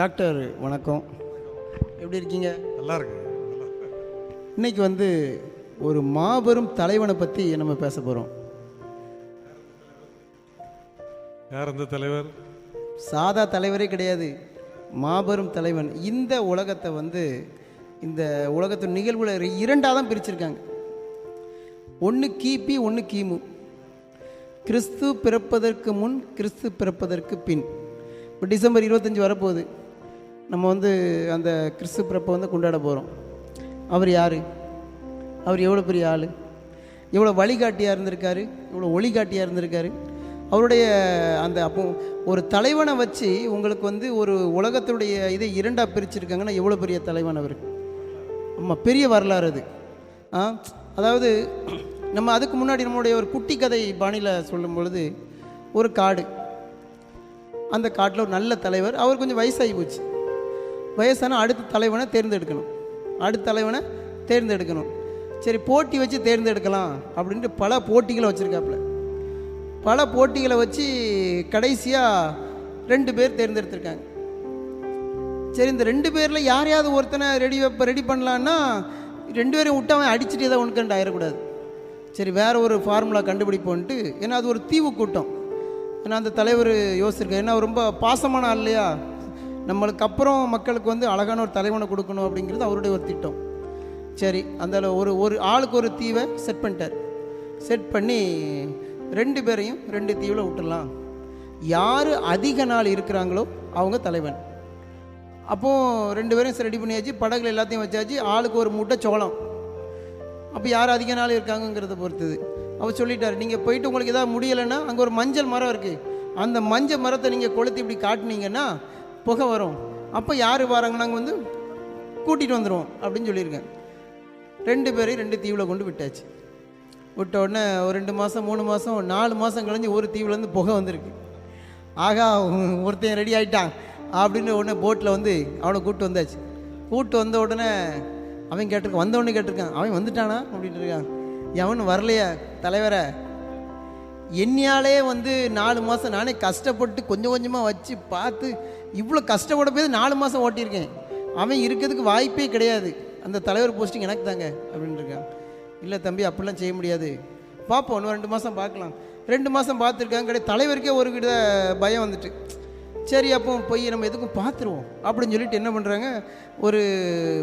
Doctor வணக்கம். எப்படி இருக்கீங்க? நல்லா இருக்கு இன்னைக்கு வந்து ஒரு மாபெரும் தலைவனை பற்றி நம்ம பேச போகிறோம் யார் அந்த தலைவர்? சாதா தலைவரே கிடையாது. மாபெரும் தலைவன். இந்த உலகத்தை வந்து இந்த உலகத்தின் நிகழ்வுல இரண்டாக தான் பிரிச்சிருக்காங்க. ஒன்று கிபி ஒன்று கிமு. கிறிஸ்து பிறப்பதற்கு முன் கிறிஸ்து பிறப்பதற்கு பின். இப்போ டிசம்பர் இருபத்தஞ்சி வரப்போகுது. நம்ம வந்து அந்த கிறிஸ்து பிறப்பை வந்து கொண்டாட போகிறோம் அவர் யார்? அவர் எவ்வளோ பெரிய ஆள்? எவ்வளோ வழிகாட்டியாக இருந்திருக்காரு? எவ்வளோ ஒளிகாட்டியாக இருந்திருக்காரு? அவருடைய அந்த அப்போ ஒரு தலைவனை வச்சு உங்களுக்கு வந்து ஒரு உலகத்துடைய இதை இரண்டாக பிரிச்சிருக்காங்கன்னா எவ்வளோ பெரிய தலைவன் அவர்? ஆமாம் பெரிய வரலாறு அது. ஆ? அதாவது நம்ம அதுக்கு முன்னாடி நம்மளுடைய ஒரு குட்டி கதை பாணியில் சொல்லும் பொழுது ஒரு காடு. அந்த காட்டில் ஒரு நல்ல தலைவர். அவர் கொஞ்சம் வயசாகி போச்சு. வயசான அடுத்த தலைவனை தேர்ந்தெடுக்கணும். அடுத்த தலைவனை தேர்ந்தெடுக்கணும். சரி போட்டி வச்சு தேர்ந்தெடுக்கலாம் அப்படின்ட்டு பல போட்டிகளை வச்சுருக்காப்புல. பல போட்டிகளை வச்சு கடைசியாக ரெண்டு பேர் தேர்ந்தெடுத்திருக்காங்க. சரி இந்த ரெண்டு பேரில் யாரையாவது ஒருத்தனை ரெடி வைப்ப ரெடி பண்ணலான்னா ரெண்டு பேரையும் விட்டு அவன் அடிச்சுட்டு ஏதாவது ஒன்று ஆயிடக்கூடாது. சரி வேற ஒரு ஃபார்முலா கண்டுபிடிப்போன்ட்டு ஏன்னா அது ஒரு தீவு கூட்டம். ஏன்னா அந்த தலைவர் யோசிச்சிருக்காரு. ஏன்னா ரொம்ப பாசமான ஆள் இல்லையா? நம்மளுக்கு அப்புறம் மக்களுக்கு வந்து அழகான ஒரு தலைவனை கொடுக்கணும் அப்படிங்கிறது அவருடைய ஒரு திட்டம். சரி அந்த ஒரு ஒரு ஆளுக்கு ஒரு தீவை செட் பண்ணிட்டார். செட் பண்ணி ரெண்டு பேரையும் ரெண்டு தீவில் விட்டுடலாம். யார் அதிக நாள் இருக்கிறாங்களோ அவங்க தலைவன். அப்போது ரெண்டு பேரும் ரெடி பண்ணியாச்சு படகுல எல்லாத்தையும் வச்சாச்சு ஆளுக்கு ஒரு மூட்டை சோளம். அப்போ யார் அதிக நாள் இருக்காங்கங்கிறத பொறுத்தது. அவர் சொல்லிட்டார் நீங்கள் போயிட்டு உங்களுக்கு எதாவது முடியலைன்னா அங்கே ஒரு மஞ்சள் மரம் இருக்குது அந்த மஞ்சள் மரத்தை நீங்கள் கொளுத்தி இப்படி காட்டினீங்கன்னா புகை வரும். அப்போ யார் வராங்க நாங்கள் வந்து கூட்டிகிட்டு வந்துடுவோம் அப்படின்னு சொல்லியிருக்கேன். ரெண்டு பேரையும் ரெண்டு தீவில் கொண்டு விட்டாச்சு. விட்ட உடனே ஒரு ரெண்டு மாதம் மூணு மாதம் நாலு மாதம் கழிஞ்சு ஒரு தீவுலேருந்து புகை வந்திருக்கு. ஆகா ஒருத்தன் ரெடி ஆகிட்டான் அப்படின்னு உடனே போட்டில் வந்து அவனை கூப்பிட்டு வந்தாச்சு. கூப்பிட்டு வந்த உடனே அவன் கேட்டிருக்கான் வந்தவொடனே கேட்டிருக்கான் அவன் வந்துட்டானா அப்படின்ட்டு இருக்கான். எவன் வரலையா தலைவரை. என்னையாலே வந்து நாலு மாதம் நானே கஷ்டப்பட்டு கொஞ்சம் கொஞ்சமாக வச்சு பார்த்து இவ்வளோ கஷ்டப்பட போய் நாலு மாதம் ஓட்டியிருக்கேன். அவன் இருக்கிறதுக்கு வாய்ப்பே கிடையாது. அந்த தலைவர் போஸ்டிங் எனக்கு தாங்க அப்படின்னு இருக்கான் இல்லை தம்பி அப்படிலாம் செய்ய முடியாது. பார்ப்போம் இன்னும் ரெண்டு மாதம் பார்க்கலாம். ரெண்டு மாதம் பார்த்துருக்காங்க கிடையாது தலைவருக்கே ஒரு கிட்ட பயம் வந்துட்டு. சரி அப்போ போய் நம்ம எதுக்கும் பார்த்துருவோம் அப்படின்னு சொல்லிட்டு என்ன பண்ணுறாங்க ஒரு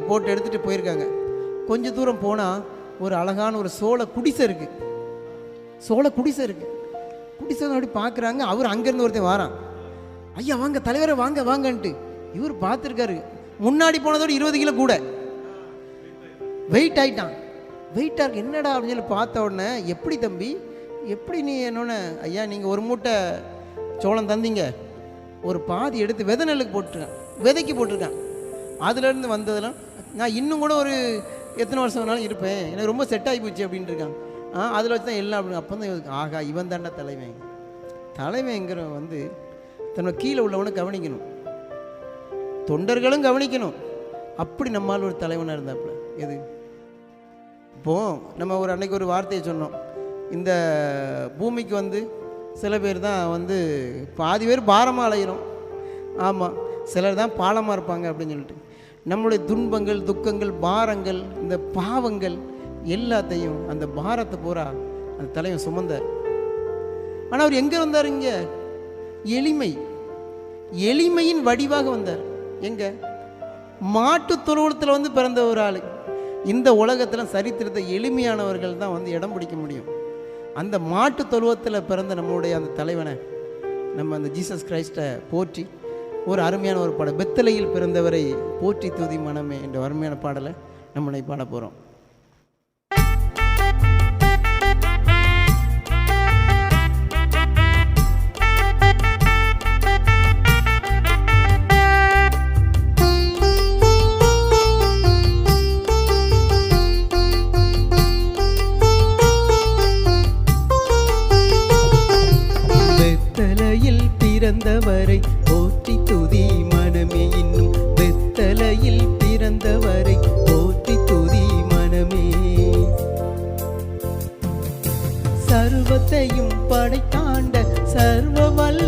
போட் எடுத்துகிட்டு போயிருக்காங்க. கொஞ்சம் தூரம் போனால் ஒரு அழகான ஒரு சோள குடிசை இருக்குது சோள குடிசை இருக்குது குடிசை அப்படி பார்க்குறாங்க அவர் அங்கேருந்து ஒருத்தன் வாரான். ஐயா வாங்க தலைவரை வாங்க வாங்கன்ட்டு. இவர் பார்த்துருக்காரு. முன்னாடி போனதோட இருபது கிலோ கூட. வெயிட் ஆயிட்டான். வெயிட்டாக இருக்கு. என்னடா அப்படின்னு சொல்லி பார்த்த உடனே எப்படி தம்பி? எப்படி நீ என்னோட ஐயா நீங்கள் ஒரு மூட்டை சோளம் தந்தீங்க? ஒரு பாதி எடுத்து விதை நெல்லுக்கு போட்டிருக்கான். விதைக்கு போட்டிருக்கேன். அதுலேருந்து வந்ததெல்லாம் நான் இன்னும் கூட ஒரு எத்தனை வருஷம் வேணாலும் இருப்பேன். எனக்கு ரொம்ப செட் ஆகி போச்சு அப்படின்ட்டு இருக்கான். ஆ அதில் வச்சு தான் எல்லாம் அப்படின்னு அப்போ தான் யோசிக்க, ஆகா இவன் தாண்டா தலைவன். தலைவங்கிறவன் வந்து தன்னோட கீழே உள்ளவனை கவனிக்கணும். தொண்டர்களும் கவனிக்கணும். அப்படி நம்மால் ஒரு தலைவனாக இருந்தாப்புல. எது? இப்போ நம்ம ஒரு அன்னைக்கு ஒரு வார்த்தையை சொன்னோம். இந்த பூமிக்கு வந்து சில பேர் தான் வந்து பாதி பேர் பாரமாக அலையிறோம். ஆமாம் சிலர் தான் பாலமாக இருப்பாங்க அப்படின்னு சொல்லிட்டு. நம்மளுடைய துன்பங்கள் துக்கங்கள் பாரங்கள் இந்த பாவங்கள் எல்லாத்தையும் அந்த பாரத்தை பூரா அந்த தலைவன் சுமந்தார். ஆனால் அவர் எங்கே வந்தார் இங்கே? எளிமை. எளிமையின் வடிவாக வந்தார். எங்க? மாட்டு தொழுவத்தில் வந்து பிறந்த ஒரு ஆள். இந்த உலகத்தில் சரித்திரத்தை எளிமையானவர்கள் தான் வந்து இடம் பிடிக்க முடியும். அந்த மாட்டு தொழுவத்தில் பிறந்த நம்மளுடைய அந்த தலைவனை நம்ம அந்த ஜீசஸ் கிரைஸ்டை போற்றி ஒரு அருமையான ஒரு பாடல் பெத்தலையில் பிறந்தவரை போற்றி துதி மனமே என்ற அருமையான பாடலை நம்மளை பாட போகிறோம் சர்வத்தையும் படைத்தாண்ட சர்வ வல்ல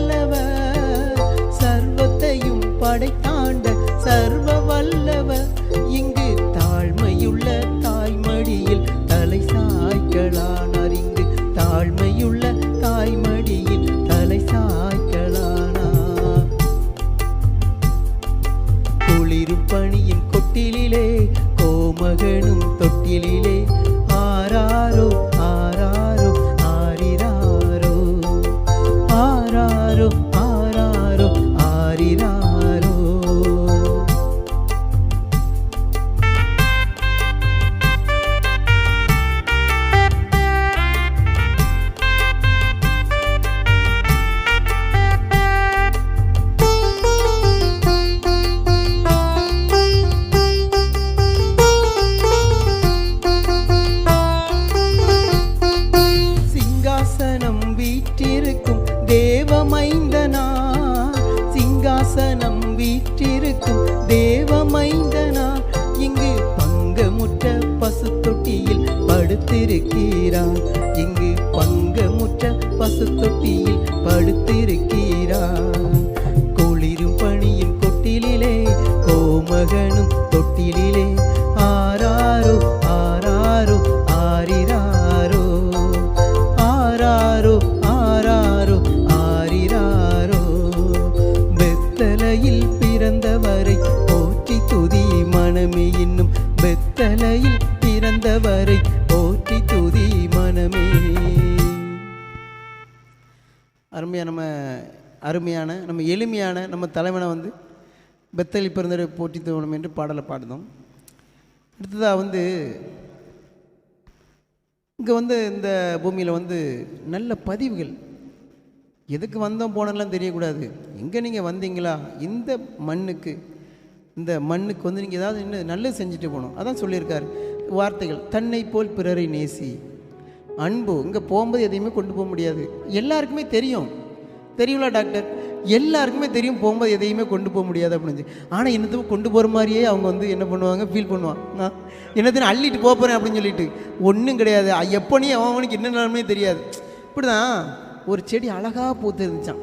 மனமே இன்னும் வெத்தலையில் பிறந்தவரை போற்றி துதி மனமே. அருமையாக நம்ம அருமையான நம்ம எளிமையான நம்ம தலைவனை வந்து பெத்தலி பிறந்தரை போற்றி தோணும் என்று பாடலை பாடினோம். அடுத்ததாக வந்து இங்கே வந்து இந்த பூமியில் வந்து நல்ல பதிவுகள். எதுக்கு வந்தோம் போனெல்லாம் தெரியக்கூடாது. எங்கே நீங்கள் வந்தீங்களா? இந்த மண்ணுக்கு இந்த மண்ணுக்கு வந்து நீங்கள் ஏதாவது இன்னும் நல்லது செஞ்சுட்டு போகணும். அதான் சொல்லியிருக்காரு. வார்த்தைகள் தன்னை போல் பிறரை நேசி. அன்பு இங்கே போகும்போது எதையுமே கொண்டு போக முடியாது. எல்லாருக்குமே தெரியும். தெரியுங்களா டாக்டர்? எல்லாருக்குமே தெரியும் போகும்போது எதையுமே கொண்டு போக முடியாது அப்படின்னு. ஆனால் என்னத்துக்கும் கொண்டு போகிற மாதிரியே அவங்க வந்து என்ன பண்ணுவாங்க? ஃபீல் பண்ணுவாங்க நான் அள்ளிட்டு போக போகிறேன் அப்படின்னு சொல்லிட்டு. ஒன்றும் கிடையாது. எப்போனே எப்போ நீ அவனுக்கு என்ன நிலமே தெரியாது. இப்படி தான் ஒரு செடி அழகாக பூத்து இருந்துச்சான்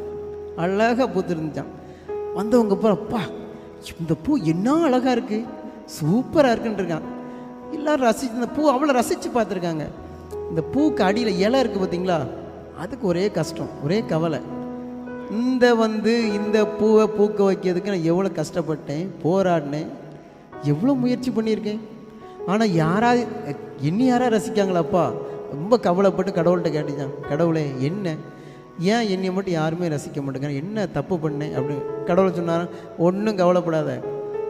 அழகாக பூத்து இருந்துச்சான் வந்தவங்க அப்புறம் அப்பா இந்த பூ என்ன அழகாக இருக்குது சூப்பராக இருக்குன்னு இருக்கான். எல்லாரும் ரசிச்சு இந்த பூ அவ்வளோ ரசித்து பார்த்துருக்காங்க. இந்த பூக்கு அடியில் இலை இருக்குது பார்த்தீங்களா? அதுக்கு ஒரே கஷ்டம் ஒரே கவலை. இந்த வந்து இந்த பூவை பூக்க வைக்கிறதுக்கு நான் எவ்வளோ கஷ்டப்பட்டேன் போராடினேன் எவ்வளோ முயற்சி பண்ணியிருக்கேன். ஆனால் யாராவது என்ன யாராவது ரசிக்காங்களாப்பா? ரொம்ப கவலைப்பட்டு கடவுள்கிட்ட கேட்டுச்சான் கடவுளே என்ன? ஏன் என்னை மட்டும் யாருமே ரசிக்க மாட்டேங்கிறாங்க என்ன தப்பு பண்ணேன்? அப்படின்னு கடவுள் சொன்னாராம் ஒன்றும் கவலைப்படாத.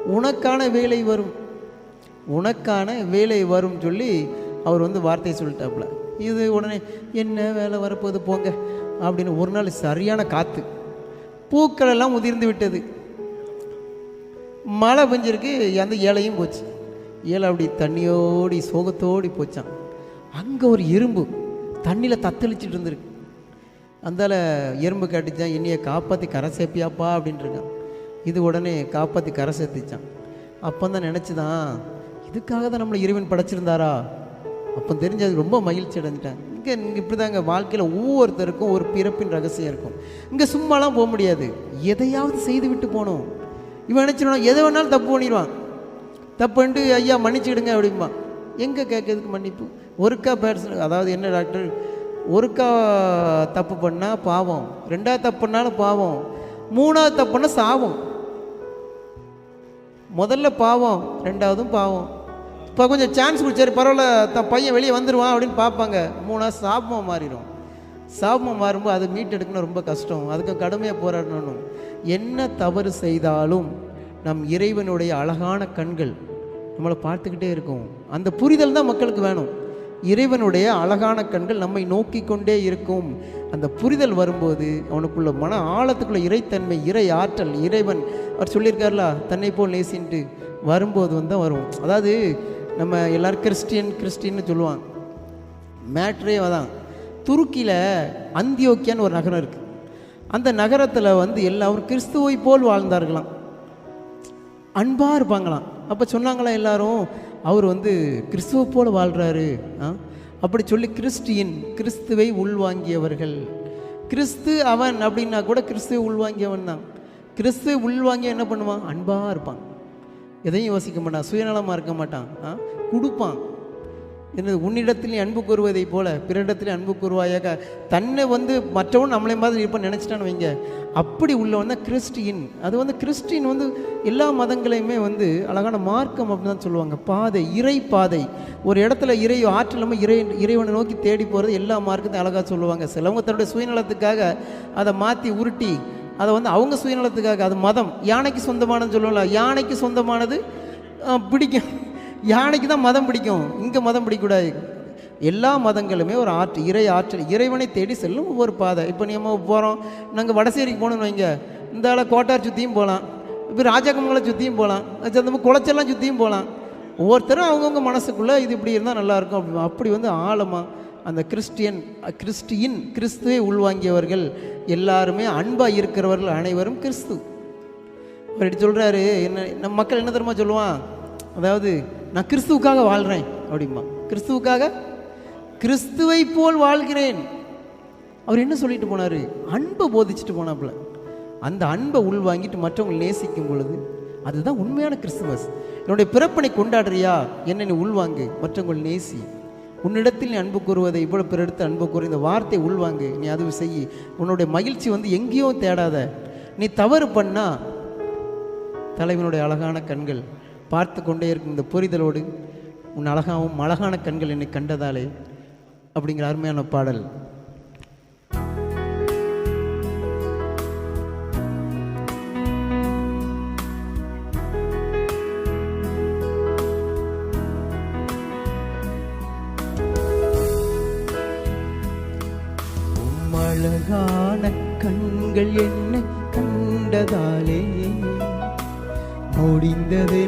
உனக்கான வேலை வரும். உனக்கான வேலை வரும் சொல்லி அவர் வந்து வார்த்தையை சொல்லிட்டாப்புல. இது உடனே என்ன வேலை வரப்போகுது? போங்க. அப்படின்னு ஒரு நாள் சரியான காற்று பூக்கள் எல்லாம் உதிர்ந்து விட்டது. மழை பெஞ்சிருக்கு அந்த ஏழையும் போச்சு. ஏழை அப்படி தண்ணியோடி சோகத்தோடி போச்சான் அங்கே ஒரு எறும்பு தண்ணியில் தத்தளிச்சிட்டு இருந்திருக்கு. அந்தால எறும்பு கட்டிச்சான் என்னையை காப்பாற்றி கரை சேர்ப்பியாப்பா அப்படின்ட்டுருக்கான் இது உடனே காப்பாற்றி கரை சேர்த்துச்சான். அப்போ தான் நினச்சிதான் இதுக்காக தான் நம்மளை இறைவன் படைச்சிருந்தாரா? அப்போ தெரிஞ்சது ரொம்ப மகிழ்ச்சி அடைஞ்சிட்டேன். இங்கே இங்கே இப்படி தாங்க வாழ்க்கையில் ஒவ்வொருத்தருக்கும் ஒரு பிறப்பின் ரகசியம் இருக்கும். இங்கே சும்மாலாம் போக முடியாது. எதையாவது செய்து விட்டு போகணும். இவன் நினச்சிடணும் எதை வேணாலும் தப்பு பண்ணிடுவான். தப்புன்ட்டு ஐயா மன்னிச்சுக்கிடுங்க அப்படிம்பான். எங்கே கேட்கறதுக்கு மன்னிப்பு? ஒருக்கா பேர்ஸ் அதாவது என்ன டாக்டர்? ஒருக்கா தப்பு பண்ணால் பாவம். ரெண்டாவது தப்பு பண்ணாலும் பாவம். மூணாவது தப்பு பண்ணால் சாவம் முதல்ல பாவம் ரெண்டாவதும் பாவம். இப்போ கொஞ்சம் சான்ஸ் கொடுத்தாரு பரவாயில்ல த பையன் வெளியே வந்துடுவான் அப்படின்னு பார்ப்பாங்க மூணாவது சாபமாக மாறிடும் சாபமாக மாறும்போது அதை மீட்டெடுக்கணும் ரொம்ப கஷ்டம். அதுக்கு கடுமையாக போராடணும் என்ன தவறு செய்தாலும் நம் இறைவனுடைய அழகான கண்கள் நம்மளை பார்த்துக்கிட்டே இருக்கும். அந்த புரிதல் தான் மக்களுக்கு வேணும். இறைவனுடைய அழகான கண்கள் நம்மை நோக்கி கொண்டே இருக்கும். அந்த புரிதல் வரும்போது அவனுக்குள்ள மன ஆழத்துக்குள்ள இறைத்தன்மை இறை ஆற்றல் இறைவன். அவர் சொல்லியிருக்கார்ல தன்னை போல் நேசின்ட்டு. வரும்போது வந்து வரும். அதாவது நம்ம எல்லோரும் கிறிஸ்டியன் கிறிஸ்டின்னு சொல்லுவாங்க. மேட்ரே அதான். துருக்கியில் அந்தியோக்கியான்னு ஒரு நகரம் இருக்குது அந்த நகரத்தில் வந்து எல்லாரும் கிறிஸ்துவை போல் வாழ்ந்தார்களாம். அன்பாக இருப்பாங்களாம். அப்போ சொன்னாங்களாம் எல்லாரும் அவர் வந்து கிறிஸ்துவ போல வாழ்கிறாரு ஆ? அப்படி சொல்லி கிறிஸ்டியன் கிறிஸ்துவை உள்வாங்கியவர்கள். கிறிஸ்து அவன் அப்படின்னா கூட கிறிஸ்துவை உள்வாங்கியவன் தான். கிறிஸ்து உள்வாங்கி என்ன பண்ணுவான்? அன்பாக இருப்பான். எதையும் யோசிக்க மாட்டான். சுயநலமாக இருக்க மாட்டான். ஆ? கொடுப்பான். என்னது உன்னிடத்திலே அன்பு கூறுவதைப் போல பிறரிடத்திலே அன்பு கூறுவாயாக. தன்னை வந்து மற்றவன் நம்மளே மாதிரி இருப்பான்னு நினச்சிட்டான்னு வைங்க. அப்படி உள்ளவன் தான் கிறிஸ்டின் அது வந்து கிறிஸ்டின் வந்து எல்லா மதங்களையுமே வந்து அழகான மார்க்கம் அப்படின்னு தான் சொல்லுவாங்க. பாதை இறை பாதை. ஒரு இடத்துல இறை ஆற்றல் இல்லாமல் இறை இறைவனை நோக்கி தேடி போகிறது எல்லா மார்க்கத்தையும் அழகாக சொல்லுவாங்க. சிலவங்க தன்னுடைய சுயநலத்துக்காக அதை மாற்றி உருட்டி அதை வந்து அவங்க சுயநலத்துக்காக அது மதம். யானைக்கு சொந்தமானதுன்னு சொல்லுவோம்ல யானைக்கு சொந்தமானது பிடிக்கும். யானைக்கு தான் மதம் பிடிக்கும். இங்கே மதம் பிடிக்கக்கூடாது. எல்லா மதங்களுமே ஒரு ஆற்று இறை ஆற்றல் இறைவனை தேடி செல்லும் ஒவ்வொரு பாதை. இப்போ நம்ம போகிறோம் நாங்கள் வடசேரிக்கு போகணும்னு வைங்க. இந்த ஆளை கோட்டார் சுற்றியும் போகலாம். இப்போ ராஜாக்கமங்களை சுற்றியும் போகலாம். நம்ம குளச்செல்லாம் சுற்றியும் போகலாம். ஒவ்வொருத்தரும் அவங்கவுங்க மனசுக்குள்ளே இது இப்படி இருந்தால் நல்லாயிருக்கும். அப்படி அப்படி வந்து ஆழமாக அந்த கிறிஸ்டியன் கிறிஸ்டியின் கிறிஸ்துவை உள்வாங்கியவர்கள் எல்லாருமே அன்பாக இருக்கிறவர்கள் அனைவரும் கிறிஸ்து. அப்படி சொல்கிறாரு என்ன நம்ம மக்கள் என்ன தெரியுமா சொல்லுவான்? அதாவது நான் கிறிஸ்துவுக்காக வாழ்கிறேன் அப்படிமா கிறிஸ்துவுக்காக கிறிஸ்துவை போல் வாழ்கிறேன். அவர் என்ன சொல்லிட்டு போனார்? அன்பை போதிச்சுட்டு போனாப்புல. அந்த அன்பை உள்வாங்கிட்டு மற்றவங்களை நேசிக்கும் பொழுது அதுதான் உண்மையான கிறிஸ்துமஸ். என்னுடைய பிறப்பனை கொண்டாடுறியா? என்ன நீ உள்வாங்கு மற்றவங்கள் நேசி. உன்னிடத்தில் நீ அன்பு கூறுவதை இவ்வளோ பிறடுத்து அன்பு கூறு இந்த வார்த்தை உள்வாங்கு நீ அது செய் உன்னுடைய மகிழ்ச்சி வந்து எங்கேயும் தேடாத. நீ தவறு பண்ணா தலைவனுடைய அழகான கண்கள் பார்த்து கொண்டே இருக்கும் இந்த புரிதலோடு உன் அழகாவும் அழகான கண்கள் என்னை கண்டதாலே அப்படிங்கிற அருமையான பாடல். அழகான கண்கள் என்னை கண்டதாலே முடிந்ததே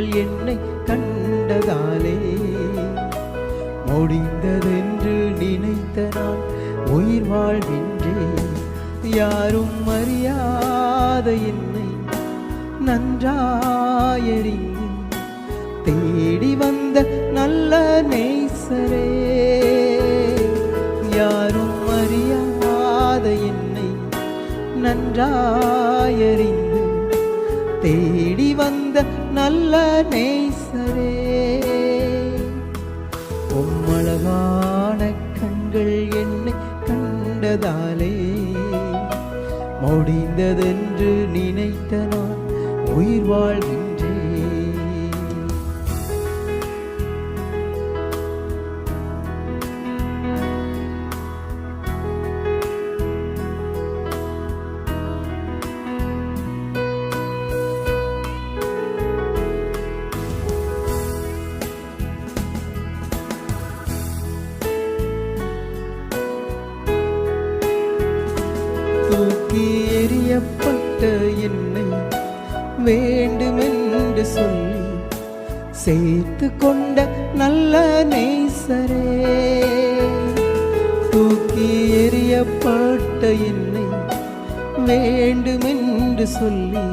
நீங்கள் என்னை கண்டதாலே. முடிந்ததென்று நினைத்த நான் உயிர் வாழ்கின்றேன். யாரும் அறியாத என்னை நன்றாயறிந்து தேடி வந்த நல்ல நேசரே. யாரும் அறியாத என்னை நன்றாயறிந்து நல்ல நேசரே உம்மழகான கண்கள் என்னை கண்டதாலே முடிந்ததென்று நினைத்த நான் உயிர் வாழ தூக்கி எறியப்பட்ட என்னை வேண்டுமென்று சொல்லி சேர்த்து கொண்ட நல்ல நேசரே. தூக்கி எறியப்பட்ட என்னை வேண்டுமென்று சொல்லி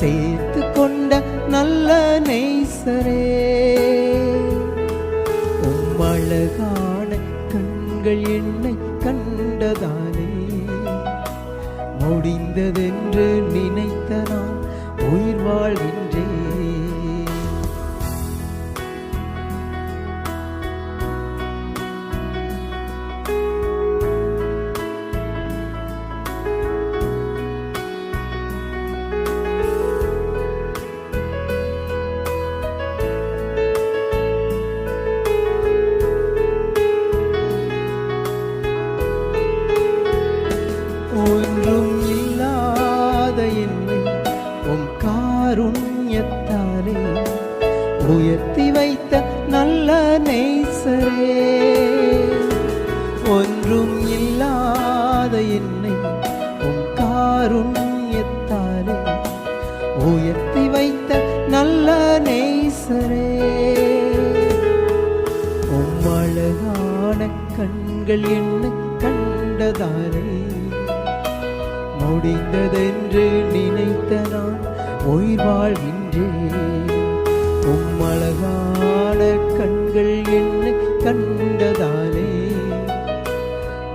சேர்த்து கொண்ட நல்ல நேசரே. உம்மழகான கண்கள் என்னை கண்டதான் முடிந்ததென்று நினைத்த நான் உயிர் வாழ்கின்ற அவர்கள் என்னை கண்டதாலே.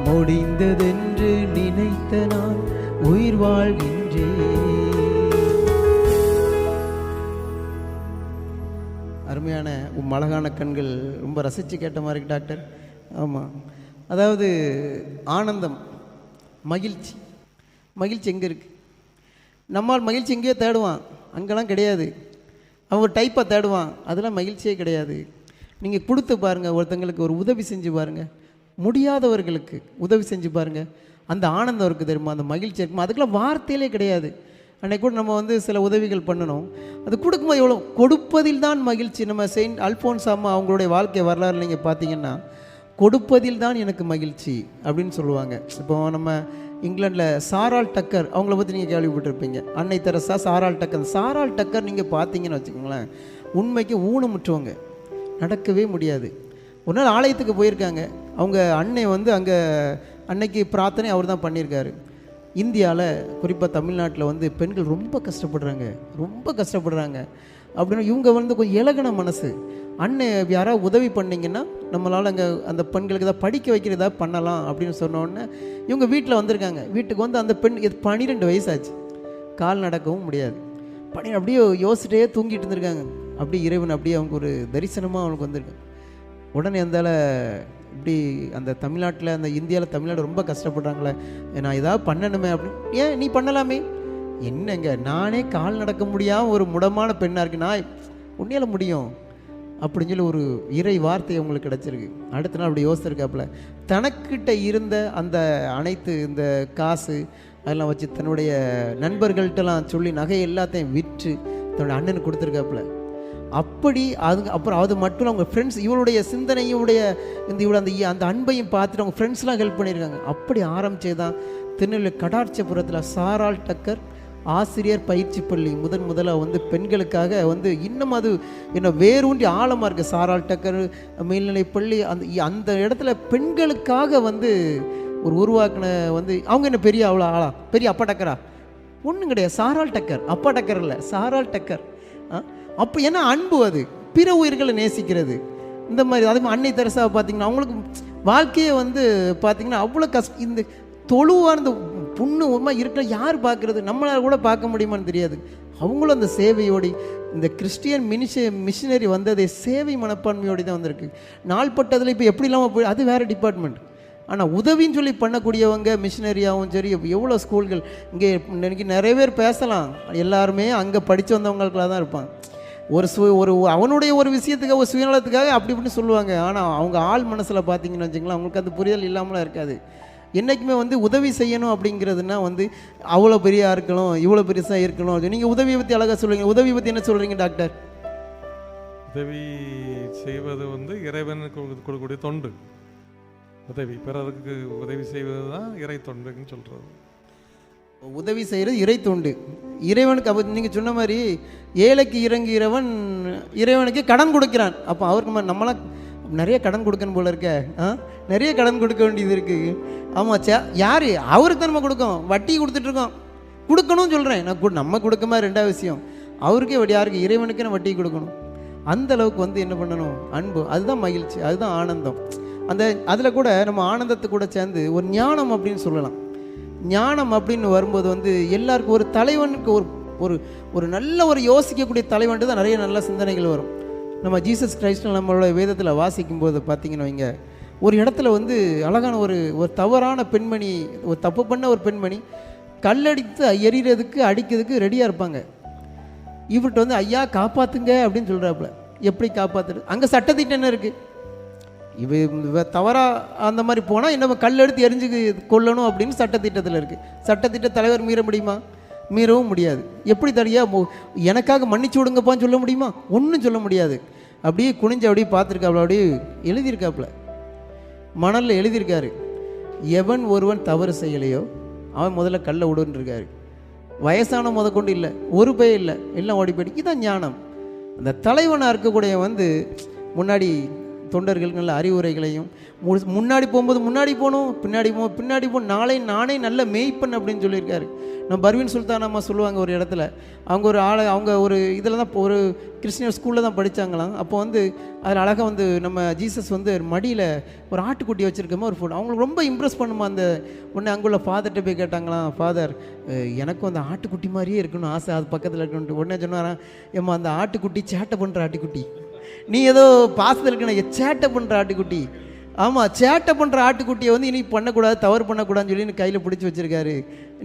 முடிந்ததென்று நினைத்த நான் உயிர் வாழ்கின்றேன். அருமையான உம் அழகான கண்கள் ரொம்ப ரசித்து கேட்ட மாதிரி டாக்டர். ஆமாம் அதாவது ஆனந்தம் மகிழ்ச்சி. மகிழ்ச்சி எங்கே இருக்குது நம்மால் மகிழ்ச்சி எங்கேயோ தேடுவான். அங்கெல்லாம் கிடையாது. அவங்க டைப்பை தேடுவான். அதெல்லாம் மகிழ்ச்சியே கிடையாது. நீங்கள் கொடுத்து பாருங்கள் ஒருத்தங்களுக்கு ஒரு உதவி செஞ்சு பாருங்கள் முடியாதவர்களுக்கு உதவி செஞ்சு பாருங்கள் அந்த ஆனந்தம் இருக்குது தெரியுமா? அந்த மகிழ்ச்சி இருக்குமா அதுக்கெல்லாம் வார்த்தையிலே கிடையாது. அன்றைக்கு கூட நம்ம வந்து சில உதவிகள் பண்ணணும். அது கொடுக்கும்போது எவ்வளோ? கொடுப்பதில் தான் மகிழ்ச்சி. நம்ம செயின்ட் அல்போன்ஸ் அம்மா அவங்களுடைய வாழ்க்கை வரலாறு நீங்கள் பார்த்தீங்கன்னா கொடுப்பதில் தான் எனக்கு மகிழ்ச்சி அப்படின்னு சொல்லுவாங்க. இப்போ நம்ம இங்கிலாண்டில் சாரால் டக்கர் அவங்கள பற்றி நீங்கள் கேள்விப்பட்டிருப்பீங்க. அன்னை தெரசா சாரால் டக்கர். சாரால் டக்கர் நீங்கள் பார்த்தீங்கன்னு வச்சுக்கோங்களேன் உண்மைக்கு ஊனமுற்றவங்க. நடக்கவே முடியாது. ஒரு நாள் ஆலயத்துக்கு போயிருக்காங்க. அவங்க அன்னை வந்து அங்கே அன்னைக்கு பிரார்த்தனை அவர் தான் பண்ணியிருக்காரு. இந்தியாவில் குறிப்பாக தமிழ்நாட்டில் வந்து பெண்கள் ரொம்ப கஷ்டப்படுறாங்க. ரொம்ப கஷ்டப்படுறாங்க. அப்படின்னா இவங்க வந்து கொஞ்சம் இலகன மனசு. அண்ணன் யாராவது உதவி பண்ணிங்கன்னா நம்மளால் அங்கே அந்த பெண்களுக்கு ஏதாவது படிக்க வைக்கிற ஏதாவது பண்ணலாம் அப்படின்னு சொன்னோடனே இவங்க வீட்டில் வந்திருக்காங்க. வீட்டுக்கு வந்து அந்த பெண் இது பன்னிரெண்டு வயசாச்சு. கால் நடக்கவும் முடியாது. பனி அப்படியே யோசிச்சிட்டே தூங்கிட்டு இருந்திருக்காங்க. அப்படியே இறைவன் அப்படியே அவங்க ஒரு தரிசனமாக அவனுக்கு வந்திருக்கு உடனே அந்தால இப்படி அந்த தமிழ்நாட்டில் அந்த இந்தியாவில் தமிழ்நாடு ரொம்ப கஷ்டப்படுறாங்களே நான் ஏதாவது பண்ணணுமே அப்படின்னு ஏன் நீ பண்ணலாமே? என்னங்க நானே கால் நடக்க முடியாமல் ஒரு முடமான பெண்ணாக இருக்கு நான் உன்னையால முடியும். அப்படின்னு சொல்லி ஒரு இறை வார்த்தை உங்களுக்கு கிடச்சிருக்கு. அடுத்த நாள் அப்படி யோசிச்சிருக்காப்புல. தனக்கிட்ட இருந்த அந்த அனைத்து இந்த காசு அதெல்லாம் வச்சு தன்னுடைய நண்பர்கள்ட்டெல்லாம் சொல்லி நகை எல்லாத்தையும் விற்று தன்னோட அண்ணனுக்கு கொடுத்துருக்காப்புல. அப்படி அது அப்புறம் அது மட்டும் இல்லை அவங்க ஃப்ரெண்ட்ஸ் இவளுடைய சிந்தனையுடைய இந்த இவளோட அந்த அந்த அன்பையும் பார்த்துட்டு அவங்க ஃப்ரெண்ட்ஸ்லாம் ஹெல்ப் பண்ணியிருக்காங்க அப்படி ஆரம்பித்தது தான் திருநெல்வேலி கடாட்சபுரத்தில் சாரால் டக்கர் ஆசிரியர் பயிற்சி பள்ளி. முதன் முதலாக வந்து பெண்களுக்காக வந்து இன்னும் அது என்ன வேரூன்றி ஆழமாக இருக்குது சாரால் டக்கர் மேல்நிலை பள்ளி அந்த அந்த இடத்துல பெண்களுக்காக வந்து ஒரு உருவாக்கின வந்து அவங்க என்ன பெரிய அவ்வளோ ஆளா? பெரிய அப்பா டக்கரா? ஒன்றும் கிடையாது. சாரால் டக்கர் அப்பா டக்கர் இல்லை. சாரால் டக்கர். அப்போ ஏன்னா அன்பு அது? பிற உயிர்களை நேசிக்கிறது. இந்த மாதிரி அதே மாதிரி அன்னை தெரசாவை பார்த்தீங்கன்னா அவங்களுக்கு வாழ்க்கையை வந்து பார்த்தீங்கன்னா அவ்வளோ கஷ்ட இந்த தொழுவாக இந்த புண்ணு உமா இருக்கிற யார் பார்க்குறது நம்மளால் கூட பார்க்க முடியுமான்னு தெரியாது. அவங்களும் அந்த சேவையோடி இந்த கிறிஸ்டியன் மினிஷ மிஷினரி வந்ததே சேவை மனப்பான்மையோடு தான் வந்திருக்கு. நாள்பட்டதில் இப்போ எப்படி இல்லாமல் போய் அது வேறு டிபார்ட்மெண்ட் ஆனால் உதவின்னு சொல்லி பண்ணக்கூடியவங்க மிஷினரியாகவும் சரி எவ்வளோ ஸ்கூல்கள் இங்கே இன்னைக்கு நிறைய பேர் பேசலாம். எல்லாருமே அங்கே படித்து வந்தவங்களுக்கெல்லாம் தான் இருப்பாங்க. ஒரு சு ஒரு அவனுடைய ஒரு விஷயத்துக்காக ஒரு சுயநலத்துக்காக அப்படி இப்படின்னு சொல்லுவாங்க. ஆனால் அவங்க ஆள் மனசில் பார்த்தீங்கன்னு வச்சுங்களேன் அவங்களுக்கு அது புரிதல் இல்லாமலாம் இருக்காது. என்றைக்குமே வந்து உதவி செய்யணும் அப்படிங்கிறதுனா வந்து அவ்வளோ பெரியா இருக்கணும் இவ்வளோ பெருசாக இருக்கணும். நீங்கள் உதவியை பற்றி அழகாக சொல்லுவீங்க. உதவியை பற்றி என்ன சொல்கிறீங்க டாக்டர்? உதவி செய்வது வந்து இறைவனுக்கு கொடுக்கக்கூடிய தொண்டு. உதவி பிறருக்கு உதவி செய்வது தான் இறை தொண்டுன்னு சொல்கிறது உதவி செய்கிறது இறை தொண்டு. இறைவனுக்கு அப்போ நீங்கள் சொன்ன மாதிரி ஏழைக்கு இறங்குகிறவன் இறைவனுக்கு கடன் கொடுக்கிறான். அப்போ அவருக்கு நம்மளாம் நிறைய கடன் கொடுக்கணும் போல இருக்க. ஆ? நிறைய கடன் கொடுக்க வேண்டியது இருக்குது ஆமாம் சே யார்? அவருக்கு தான் நம்ம கொடுக்கோம். வட்டி கொடுத்துட்ருக்கோம். கொடுக்கணும்னு சொல்கிறேன் நான் நம்ம கொடுக்கமா ரெண்டாவது விஷயம். அவருக்கே வட்டி யாருக்கு? இறைவனுக்கே நான் வட்டி கொடுக்கணும். அந்த அளவுக்கு வந்து என்ன பண்ணணும்? அன்பு. அதுதான் மகிழ்ச்சி. அதுதான் ஆனந்தம். அந்த அதில் கூட நம்ம ஆனந்தத்தை கூட சேர்ந்து ஒரு ஞானம் அப்படின்னு சொல்லலாம். ஞானம் அப்படின்னு வரும்போது வந்து எல்லாருக்கும் ஒரு தலைவனுக்கு ஒரு ஒரு ஒரு நல்ல ஒரு யோசிக்கக்கூடிய தலைவன்ட்டு தான் நிறைய நல்ல சிந்தனைகள் வரும். நம்ம ஜீசஸ் கிரைஸ்டில் நம்மளோட வேதத்தில் வாசிக்கும்போது பார்த்தீங்கன்னு வைங்க ஒரு இடத்துல வந்து அழகான ஒரு ஒரு தவறான பெண்மணி ஒரு தப்பு பண்ண ஒரு பெண்மணி கல்லடித்து எறிகிறதுக்கு அடிக்கிறதுக்கு ரெடியாக இருப்பாங்க. இவர்கிட்ட வந்து ஐயா காப்பாற்றுங்க அப்படின்னு சொல்கிறாப்புல எப்படி காப்பாற்றுறது அங்கே சட்டத்திட்டம் என்ன இருக்குது இவ இவ தவறாக அந்த மாதிரி போனால் என்ன கல் எடுத்து எரிஞ்சு கொள்ளணும் அப்படின்னு சட்டத்திட்டத்தில் இருக்குது சட்டத்திட்ட தலைவர் மீற முடியுமா? மீறவும் முடியாது. எப்படி தடியா எனக்காக மன்னிச்சு விடுங்கப்பான்னு சொல்ல முடியுமா? ஒன்றும் சொல்ல முடியாது. அப்படியே குனிஞ்சு அப்படியே பார்த்துருக்காப்புல அப்படியே எழுதியிருக்காப்புல. மணலில் எழுதியிருக்காரு. எவன் ஒருவன் தவறு செய்யலையோ அவன் முதல்ல கல்லை விடுன்றிருக்காரு வயசான முத கொண்டு இல்லை ஒரு பய இல்லை எல்லாம் ஓடி போயிட்டு இதுதான் ஞானம். அந்த தலைவனாக இருக்கக்கூடிய வந்து முன்னாடி தொண்டர்கள் நல்ல அறிவுரைகளையும் முன்னாடி போகும்போது முன்னாடி போகணும் பின்னாடி போ பின்னாடி போ நாளை நானே நல்ல மேய்ப்பன் அப்படின்னு சொல்லியிருக்காரு. நம்ம பர்வீன் சுல்தான் அம்மா சொல்லுவாங்க ஒரு இடத்துல. அவங்க ஒரு ஆளை அவங்க ஒரு இதில் தான் இப்போ ஒரு கிறிஸ்டியன் ஸ்கூலில் தான் படித்தாங்களாம் அப்போ வந்து அதில் அழகாக வந்து நம்ம ஜீசஸ் வந்து மடியில் ஒரு ஆட்டுக்குட்டி வச்சுருக்கோமோ ஒரு ஃபோட்டோ அவங்களுக்கு ரொம்ப இம்ப்ரெஸ் பண்ணுமா அந்த உடனே அங்குள்ள ஃபாதர்கிட்ட போய் கேட்டாங்களாம் ஃபாதர் எனக்கும் அந்த ஆட்டுக்குட்டி மாதிரியே இருக்கணும் ஆசை அது பக்கத்தில் இருக்கணுன்ட்டு உடனே சொன்னாரான் ஏம்மா அந்த ஆட்டுக்குட்டி சேட்டை பண்ணுற ஆட்டுக்குட்டி. நீ ஏதோ பாசத்தில் இருக்கணும் சேட்டை பண்ணுற ஆட்டுக்குட்டி. ஆமாம் சேட்டை பண்ணுற ஆட்டுக்குட்டியை வந்து இனி பண்ணக்கூடாது தவறு பண்ணக்கூடாதுன்னு சொல்லி கையில் பிடிச்சி வச்சிருக்காரு.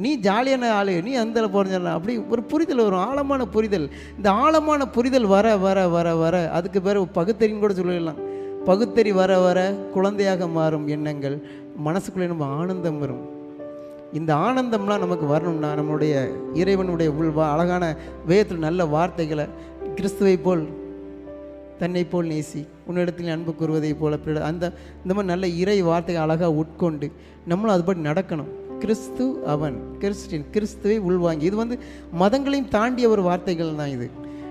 நீ ஜாலியான ஆள் நீ அந்த போகிறல அப்படி ஒரு புரிதல் வரும் ஆழமான புரிதல். இந்த ஆழமான புரிதல் வர வர வர வர அதுக்கு பேர் பகுத்தறின்னு கூட சொல்லிடலாம். பகுத்தறி வர வர குழந்தையாக மாறும் எண்ணங்கள். மனசுக்குள்ளே நம்ம ஆனந்தம் வரும். இந்த ஆனந்தம்லாம் நமக்கு வரணும்னா நம்மளுடைய இறைவனுடைய உள்வா அழகான வேதத்தில் நல்ல வார்த்தைகளை கிறிஸ்துவை போல் தன்னை போல் நேசி உன்னிடத்தில் அன்பு கூறுவதைப் போல பிற- அந்த இந்த மாதிரி நல்ல இறை வார்த்தையை அழகாக உட்கொண்டு நம்மளும் அதுபடி நடக்கணும். கிறிஸ்து அவன் கிறிஸ்டின் கிறிஸ்துவை உள்வாங்கி இது வந்து மதங்களையும் தாண்டிய ஒரு வார்த்தைகள் தான் இது.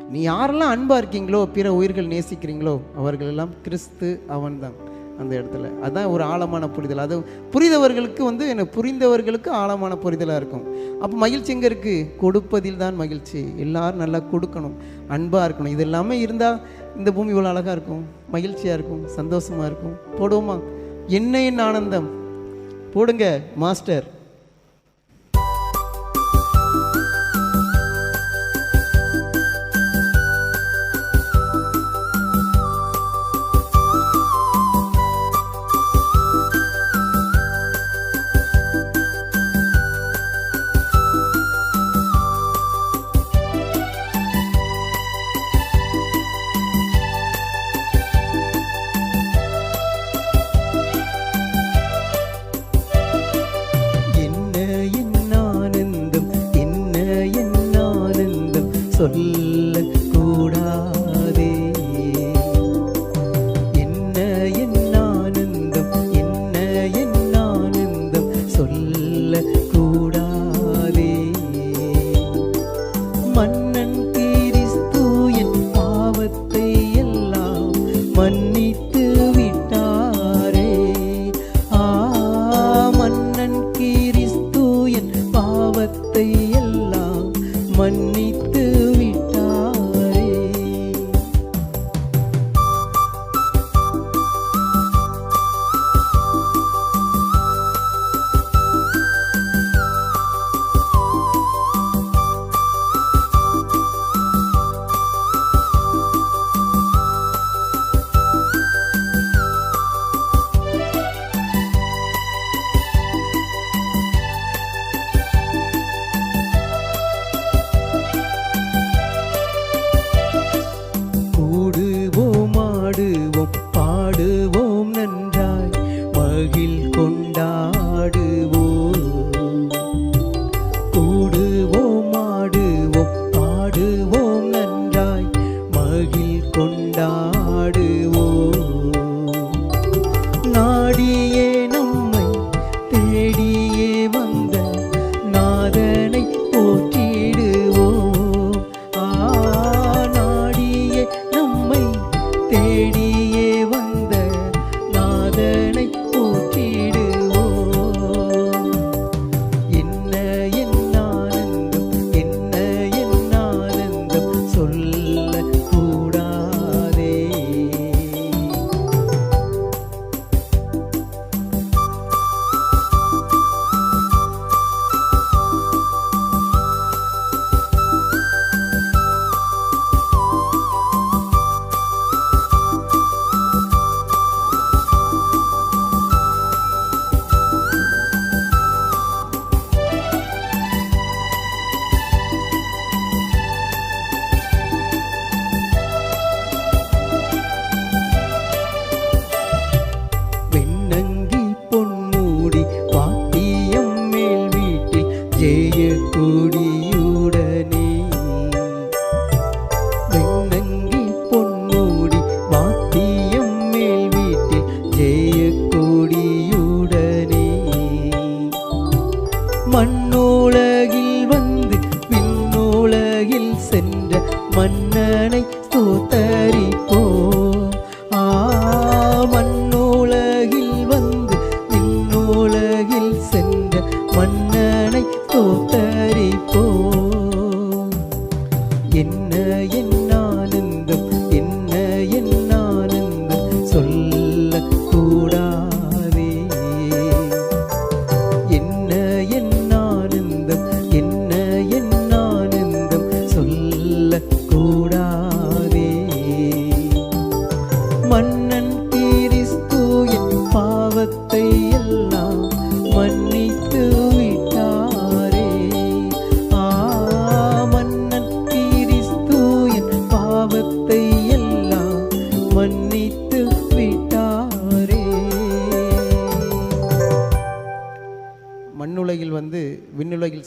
நீ யாரெல்லாம் அன்பாக இருக்கீங்களோ பிற உயிர்கள் நேசிக்கிறீங்களோ அவர்கள் எல்லாம் கிறிஸ்து அவன் தான். அந்த இடத்துல. அதுதான் ஒரு ஆழமான புரிதல். அது புரிந்தவர்களுக்கு வந்து என்ன புரிந்தவர்களுக்கு ஆழமான புரிதலாக இருக்கும். அப்போ மகிழ்ச்சி எங்கே இருக்குது கொடுப்பதில் தான் மகிழ்ச்சி. எல்லோரும் நல்லா கொடுக்கணும். அன்பாக இருக்கணும். இது எல்லாமே இருந்தால் இந்த பூமி இவ்வளோ அழகாக இருக்கும். மகிழ்ச்சியாக இருக்கும். சந்தோஷமாக இருக்கும். போடுவோமா? என்ன என் ஆனந்தம். போடுங்க மாஸ்டர்.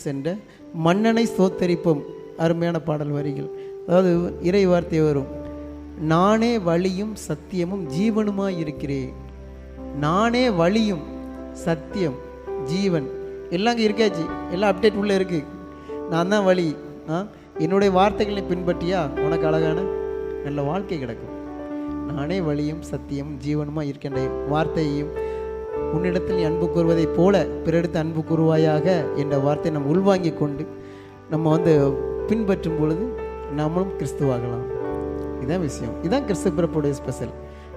சென்ற மன்னனை சோத்தரிப்போம் அருமையான பாடல் வரிகள். அதாவது இறை வார்த்தை வரும். நானே வழியும் சத்தியமும் ஜீவனுமாய் இருக்கிறேன். நானே வழியும் சத்தியம் ஜீவன். எல்லாம் அங்கே இருக்காச்சு. எல்லாம் அப்டேட் உள்ளே இருக்கு. நான் தான் வழி. ஆ? என்னுடைய வார்த்தைகளை பின்பற்றியா? உனக்கு அழகான நல்ல வாழ்க்கை கிடக்கும். நானே வழியும் சத்தியம் ஜீவனுமா இருக்கின்ற வார்த்தையையும் உன்னிடத்தில் நீ அன்பு கூறுவதைப் போல பிறடுத்து அன்பு கூறுவாயாக என்ற வார்த்தை நம்ம உள்வாங்கிக் கொண்டு நம்ம வந்து பின்பற்றும் பொழுது நம்மளும் கிறிஸ்துவாகலாம். இதுதான் விஷயம். இதான் கிறிஸ்து பிறப்புடைய ஸ்பெஷல்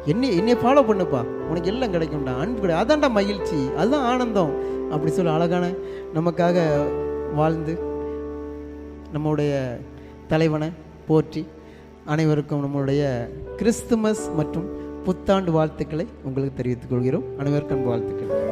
என்னை என்னை ஃபாலோ பண்ணுப்பா. உனக்கு எல்லாம் கிடைக்கும்டா. அன்பு கிடையாது அதான்டா மகிழ்ச்சி. அதுதான் ஆனந்தம். அப்படி சொல்லி அழகான நமக்காக வாழ்ந்து நம்முடைய தலைவனை போற்றி அனைவருக்கும் நம்மளுடைய கிறிஸ்துமஸ் மற்றும் புத்தாண்டு வாழ்த்துக்களை உங்களுக்கு தெரிவித்துக் கொள்கிறோம். அனைவருக்கும் வாழ்த்துக்கள்.